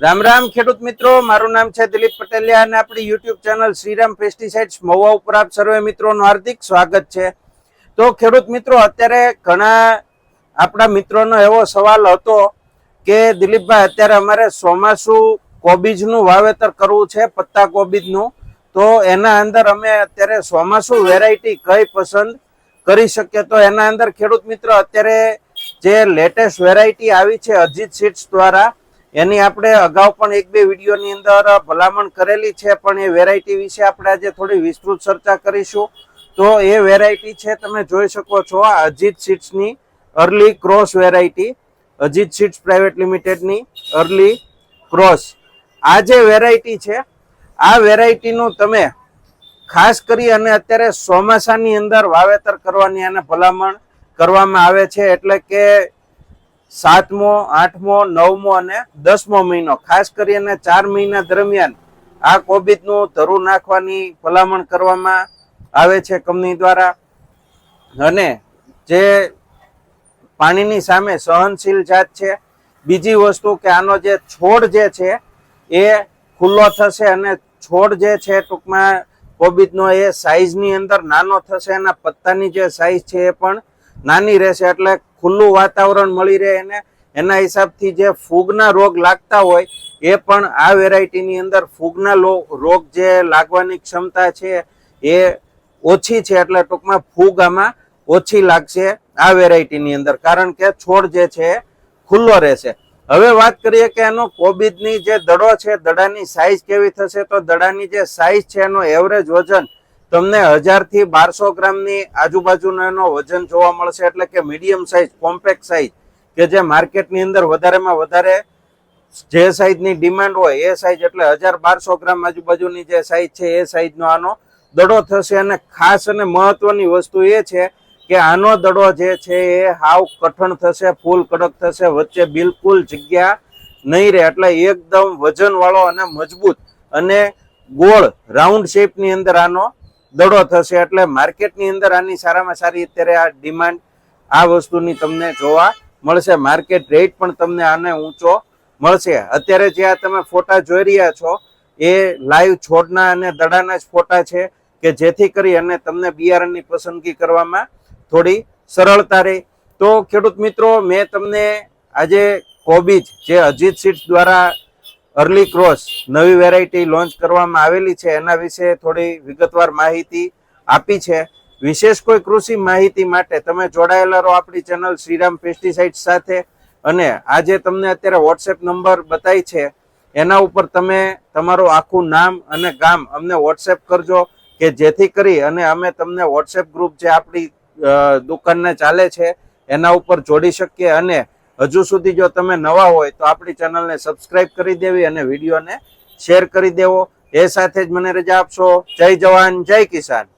રામ રામ ખેડૂત મિત્રો, મારું નામ છે દિલીપ પટેલિયા અને આપણી YouTube channel Shriram pesticides Mahuva ઉપર આપ સર્વે મિત્રોનું હાર્દિક સ્વાગત છે. તો ખેડૂત મિત્રો, અત્યારે ઘણા આપણા મિત્રોનો એવો સવાલ હતો કે, દિલીપભાઈ, અત્યારે અમારે ચોમાસુ કોબીજનું વાવેતર કરવું છે, પત્તા કોબીજનું. તો એના અંદર અમે અત્યારે ચોમાસુ વેરાયટી કઈ પસંદ કરી શકીએ? તો એના અંદર ખેડૂત મિત્રો, અત્યારે જે લેટેસ્ટ વેરાયટી આવી છે, અજીત સીડ્સ દ્વારા એની આપણે અગાઉ પણ એક બે વિડીયોની અંદર ભલામણ કરેલી છે, પણ એ વેરાયટી વિશે આપણે આજે થોડી વિસ્તૃત ચર્ચા કરીશું. તો એ વેરાયટી છે, તમે જોઈ શકો છો આ Ajit સીડ્સની early cross variety Ajit seeds private લિમિટેડની early cross આ જે વેરાયટી છે, આ વેરાયટીનું તમે ખાસ કરી અને અત્યારે ચોમાસાની અંદર વાવેતર કરવાની આને ભલામણ કરવામાં આવે છે, એટલે કે સાતમો, આઠમો, નવમો અને દસમો મહિનો. ખાસ કરીને ચાર મહિના દરમિયાન આ કોબીજનું ધરું નાખવાની ભલામણ કરવામાં આવે છે કંપની દ્વારા. અને જે પાણીની સામે સહનશીલ જાત છે. બીજી વસ્તુ કે આનો જે છોડ જે છે, એ ખુલ્લો થશે અને છોડ જે છે ટૂંકમાં કોબીજનો એ સાઈઝની અંદર નાનો થશે. એના પત્તાની જે સાઈઝ છે એ પણ નાની રહેશે એટલે ખુલ્લું વાતાવરણ મળી રહે એને એના હિસાબથી જે ફૂગના રોગ લાગતા હોય, એ પણ આ વેરાયટીની અંદર ફૂગના રોગ જે લાગવાની ક્ષમતા છે, એ ઓછી છે એટલે ટૂંકમાં ફૂગ આમાં ઓછી લાગશે આ વેરાયટીની અંદર. કારણ કે છોડ જે છે ખુલ્લો રહેશે. હવે વાત કરીએ કે એનો કોબીજની જે દડો છે, દડાની સાઇઝ કેવી થશે, તો દડાની જે સાઇઝ છે, એનો એવરેજ વજન તમને હજારથી બારસો ગ્રામની આજુબાજુનો એનો વજન જોવા મળશે. એટલે કે મીડિયમ સાઈઝ કોમ્પેક્ટ સાઈઝ કે જે માર્કેટની અંદર વધારેમાં વધારે જે સાઈઝની ડિમાન્ડ હોય, એ સાઈઝ એટલે હજાર બારસો ગ્રામ આજુબાજુની જે સાઈઝ છે, એ સાઈઝનો આનો દડો થશે. અને ખાસ અને મહત્વની વસ્તુ એ છે કે આનો દડો જે છે, એ હાવ કઠણ થશે, ફૂલ કડક થશે, વચ્ચે બિલકુલ જગ્યા નહીં રહે. એટલે એકદમ વજન વાળો અને મજબૂત અને ગોળ રાઉન્ડ શેપની અંદર આનો દડો થશે એટલે માર્કેટની અંદર આની સારામાં સારી અત્યારે આ ડિમાન્ડ આ વસ્તુની તમને જોવા મળશે. માર્કેટ રેટ પણ તમને આને ઊંચો મળશે. અત્યારે જે આ તમે ફોટા જોઈ રહ્યા છો, એ લાઈવ છોડના અને દડાના જ ફોટા છે કે જેથી કરી અને તમને બિયારણની પસંદગી કરવામાં થોડી સરળતા રહે. તો ખેડૂત મિત્રો, મેં તમને આજે કોબીજ, જે અજીત સીડ્સ દ્વારા અર્લી ક્રોસ નવી વેરાયટી લોન્ચ કરવામાં આવેલી છે. એના વિશે થોડી વિગતવાર માહિતી આપી છે. વિશેષ કોઈ કૃષિ માહિતી માટે તમે જોડાયેલા રહો આપણી ચેનલ શ્રીરામ પેસ્ટિસાઇડ સાથે. અને આજે તમને અત્યારે વોટ્સએપ નંબર બતાવી છે. એના ઉપર તમે તમારું આખું નામ અને ગામ અમને વોટ્સએપ કરજો કે જેથી કરી અને અમે તમને વોટ્સએપ ગ્રુપ જે આપણી દુકાનને ચાલે છે, એના ઉપર જોડી શકીએ અને હજુ સુધી જો તમે નવા હોય તો આપણી ચેનલને સબસ્ક્રાઇબ કરી દેવી અને વિડીયોને શેર કરી દેવો. એ સાથે જ મને રજા આપશો. જય જવાન, જય કિસાન.